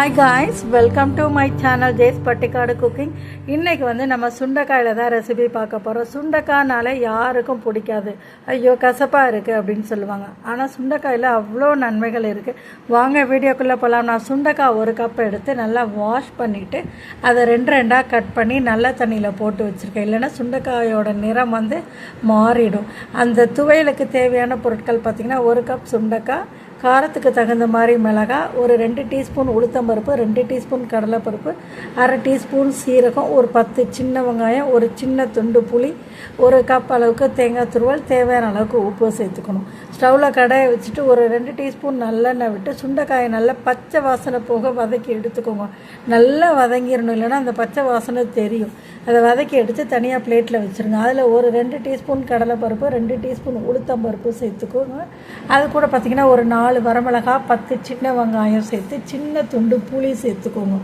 Hi guys welcome to my channel ஜேஸ் பட்டிக்காடு cooking இன்றைக்கி வந்து நம்ம சுண்டைக்காயில் தான் ரெசிபி பார்க்க போகிறோம் சுண்டைக்காய்னாலே யாருக்கும் பிடிக்காது. ஐயோ கசப்பாக இருக்குது அப்படின்னு சொல்லுவாங்க. ஆனால் சுண்டைக்காயில் அவ்வளோ நன்மைகள் இருக்குது வாங்க வீடியோக்குள்ளே போகலாம் நான் சுண்டைக்காய் ஒரு கப் எடுத்து நல்லா வாஷ் பண்ணிவிட்டு அதை ரெண்டு ரெண்டாக கட் பண்ணி நல்ல தண்ணியில் போட்டு வச்சுருக்கேன். இல்லைன்னா சுண்டைக்காயோட நிறம் வந்து மாறிடும். அந்த துவையலுக்கு தேவையான பொருட்கள் பார்த்திங்கன்னா ஒரு கப் சுண்டைக்காய் காரத்துக்கு தகுந்த மாதிரி மிளகாய் ஒரு ரெண்டு டீஸ்பூன் உளுத்தம்பருப்பு ரெண்டு டீஸ்பூன் கடலைப்பருப்பு அரை டீஸ்பூன் சீரகம் ஒரு பத்து சின்ன வெங்காயம் ஒரு சின்ன துண்டு புளி ஒரு கப் அளவுக்கு தேங்காய் துருவல் தேவையான அளவுக்கு உப்பு சேர்த்துக்கணும். ஸ்டவ்வில் கடாயை வச்சுட்டு ஒரு ரெண்டு டீஸ்பூன் நல்லெண்ணெய் விட்டு சுண்டைக்காயை நல்லா பச்சை வாசனை போக வதக்கி எடுத்துக்கோங்க. நல்லா வதங்கிடணும் இல்லைன்னா அந்த பச்சை வாசனை தெரியும். அதை வதக்கி எடுத்து தனியாக பிளேட்டில் வச்சுருங்க. அதில் ஒரு ரெண்டு டீஸ்பூன் கடலைப்பருப்பு ரெண்டு டீஸ்பூன் உளுத்தம்பருப்பு சேர்த்துக்கோங்க. அது கூட பார்த்திங்கன்னா ஒரு நாலு நாலு வரமிளகா பத்து சின்ன வெங்காயம் சேர்த்து சின்ன துண்டு புளி சேர்த்துக்கோங்க.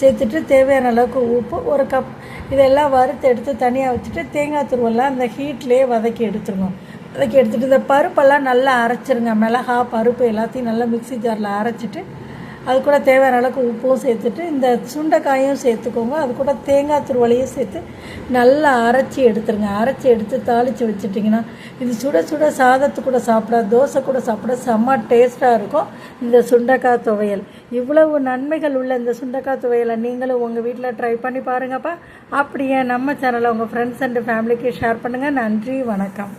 சேர்த்துட்டு தேவையான அளவுக்கு உப்பு ஒரு கப். இதெல்லாம் வறுத்து எடுத்து தனியாக வச்சுட்டு தேங்காய் துருவெல்லாம் அந்த ஹீட்லேயே வதக்கி எடுத்துருங்க. வதக்கி எடுத்துகிட்டு இந்த பருப்பெல்லாம் நல்லா அரைச்சிருங்க. மிளகா பருப்பு எல்லாத்தையும் நல்லா மிக்ஸி ஜாரில் அரைச்சிட்டு அது கூட தேவையான அளவுக்கு உப்பும் சேர்த்துட்டு இந்த சுண்டைக்காயும் சேர்த்துக்கோங்க. அது கூட தேங்காய் துருவலையும் சேர்த்து நல்லா அரைச்சி எடுத்துருங்க. அரைச்சி எடுத்து தாளித்து வச்சுட்டிங்கன்னா இது சுட சுட சாதத்து கூட சாப்பிட தோசை கூட சாப்பிட செம்ம டேஸ்ட்டாக இருக்கும் இந்த சுண்டைக்காய் துவையல். இவ்வளவு நன்மைகள் உள்ள இந்த சுண்டைக்காய் துவையலை நீங்களும் உங்கள் வீட்டில் ட்ரை பண்ணி பாருங்கப்பா. அப்படியே நம்ம சேனலை உங்கள் ஃப்ரெண்ட்ஸ் அண்ட் ஃபேமிலிக்கு ஷேர் பண்ணுங்கள் நன்றி வணக்கம்.